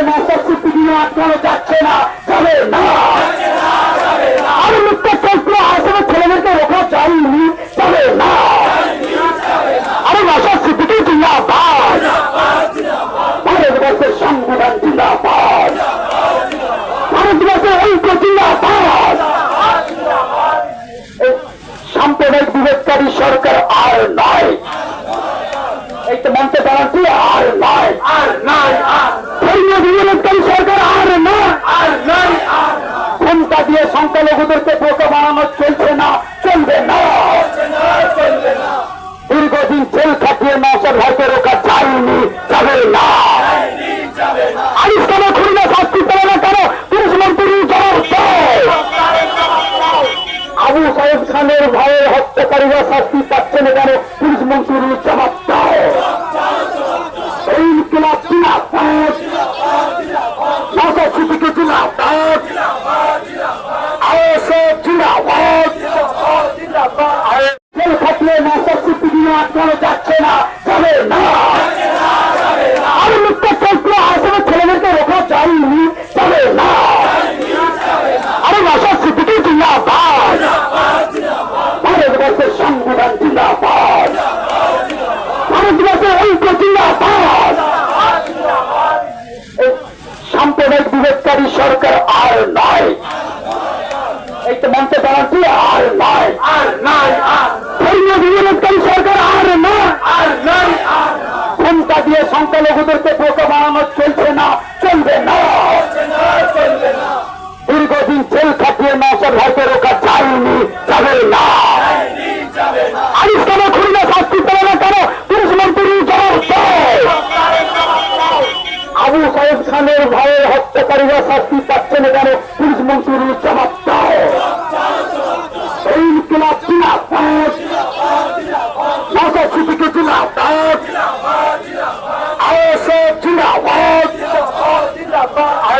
নৌসার সিদ্দিকি আটকানো যাচ্ছে না। যাবে না আর মিথ্যা চক্র আসলে ছেলেদেরকে রোখা যায়নি যাবে না আরে নৌসার সিদ্দিকি জিন্দাবাদ ভারতবর্ষের সংবিধান জিন্দাবাদ ভারতবর্ষের ঐক্য জিন্দাবাদ এই সাম্প্রদায়িক বিবেককারী সরকার আর নয় এই তো মঞ্চে দাঁড়াচ্ছি আর নয় আর নয় আর ধর্মীয় বিবেককারী সরকার আর নয় আর নয় আর ক্ষমতা দিয়ে সংখ্যালঘুদেরকে বোকা বানানো চলছে না, চলবে না। দীর্ঘদিন জেল খাটিয়ে নশো ভাইকে রোকা যায়নি, যাবে না। আবু সাহেব খানের ভাইয়ের হত্যাকারীরা শাস্তি পাচ্ছে না কেন? পুলিশ মন্ত্রী জবাব দেয় এই ইনকিলাব জিন্দাবাদ নশো সিদ্দিকে জিন্দাবাদ আইএসএফ জিন্দাবাদ জেল খাটিয়ে নশো সিদ্দিকি আটকানো যাচ্ছে না, যাবে না। আর মিথ্যা চক্র আসলে ছেলেদেরকে রোখা যায়নি, যাবে না। আরে নশো সিদ্দিকি জিন্দাবাদ। ভারতবর্ষের সংবিধান জিন্দাবাদ। ভারতবর্ষের ঐক্য জিন্দাবাদ। সাম্প্রদায়িক বিবেককারী সরকার আর নয়। এই তো মঞ্চে দাঁড়াচ্ছি আর নয়। আর নয়, আর দিয়ে সংখ্যালঘুদেরকে বোকা বানানো চলছে না, চলবে না। দীর্ঘদিন জেল খাটিয়ে রোকা যায়নি, যাবে না। কেন খুলনা শাস্তি পেল না কেন? পুরুষ মন্ত্রী শাস্তি পাচ্ছে না পুলিশ মন্ত্রীর জবাব দাও ইনকিলাব আওয়াজ জিন্দাবাদ। জিন্দাবাদ জিন্দাবাদ।